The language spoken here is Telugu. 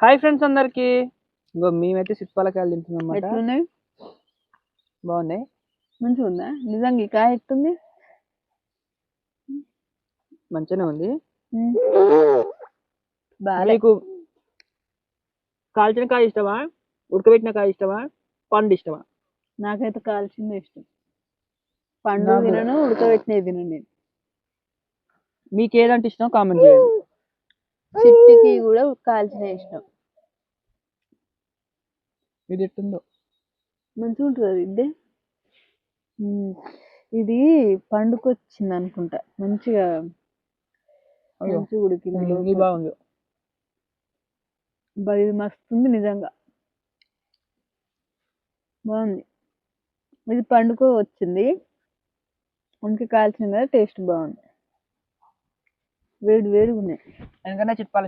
హాయ్ ఫ్రెండ్స్ అందరికి. ఇంకో మేమైతే సిప్పాలకాయలు తింటున్నాం అన్నమాట బాగున్నాయి? మంచిగా ఉందా నిజంగా ఈ కాయ ఎట్టుంది? మంచిగానే ఉంది. మీకు కాల్చిన కాయ ఇష్టమా? ఉడకబెట్టిన కాయ ఇష్టమా? పండు ఇష్టమా? నాకైతే కాల్చింది ఇష్టం. పండు. తినను ఉడకబెట్టినవి తినను నేను. మీకు ఏదంటే ఇష్టం కామెంట్ చేయండి. చిట్టుకి కూడా కాల్చిన ఇష్టం ఇది ఎట్టుందో? మంచిగా ఉంటుంది అది? ఇదే? ఇది పండుకొచ్చింది అనుకుంటా. మంచిగా ఉడికింది. బాగుంది. ఇది మస్తుంది నిజంగా. బాగుంది. ఇది పండుకో వచ్చింది అందుకే కాల్చింది కదా టేస్ట్ బాగుంది. వేడి వేడిగా ఉన్నాయి. ఎందుకంటే చిప్పాల